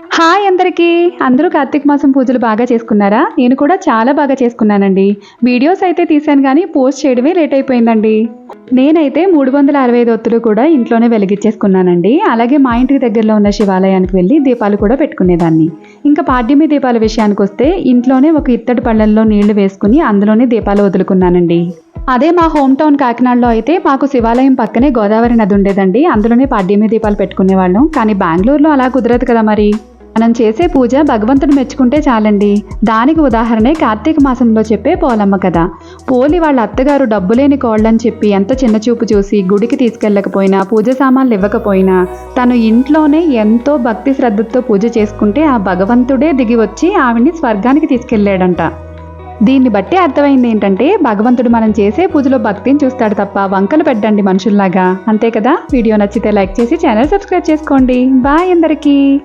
Hi అందరికీ. అందరూ కార్తీక మాసం పూజలు బాగా చేసుకున్నారా? నేను కూడా చాలా బాగా చేసుకున్నానండి. వీడియోస్ అయితే తీశాను కానీ పోస్ట్ చేయడమే లేట్ అయిపోయిందండి. నేనైతే మూడు వందల అరవై ఐదు ఒత్తులు కూడా ఇంట్లోనే వెలిగించేసుకున్నానండి. అలాగే మా ఇంటికి దగ్గరలో ఉన్న శివాలయానికి వెళ్ళి దీపాలు కూడా పెట్టుకునేదాన్ని. ఇంకా పాడ్యమి దీపాల విషయానికి వస్తే ఇంట్లోనే ఒక ఇత్తడి పళ్ళల్లో నీళ్ళు వేసుకుని అందులోనే దీపాలు వదులుకున్నానండి. అదే మా హోమ్ టౌన్ కాకినాడలో అయితే మాకు శివాలయం పక్కనే గోదావరి నది ఉండేదండి. అందులోనే పాడ్యమి దీపాలు పెట్టుకునేవాళ్ళం కానీ బెంగళూరులో అలా కుదరదు కదా మరి? మనం చేసే పూజ భగవంతుడు మెచ్చుకుంటే చాలండి. దానికి ఉదాహరణే కార్తీక మాసంలో చెప్పే పోలమ్మ కథ. పోలి వాళ్ళ అత్తగారు డబ్బులేని కోళ్ళని చెప్పి ఎంత చిన్న చూపు చూసి గుడికి తీసుకెళ్ళకపోయినా పూజ సామాన్లు ఇవ్వకపోయినా తను ఇంట్లోనే ఎంతో భక్తి శ్రద్ధతో పూజ చేసుకుంటే ఆ భగవంతుడే దిగి వచ్చి ఆవిడ్ని స్వర్గానికి తీసుకెళ్ళాడంట. దీన్ని బట్టి అర్థమైంది ఏంటంటే భగవంతుడు మనం చేసే పూజలో భక్తిని చూస్తాడు తప్ప వంకలు పెట్టండి మనుషుల్లాగా. అంతే కదా? వీడియో నచ్చితే లైక్ చేసి ఛానల్ సబ్స్క్రైబ్ చేసుకోండి. బాయ్ అందరికీ.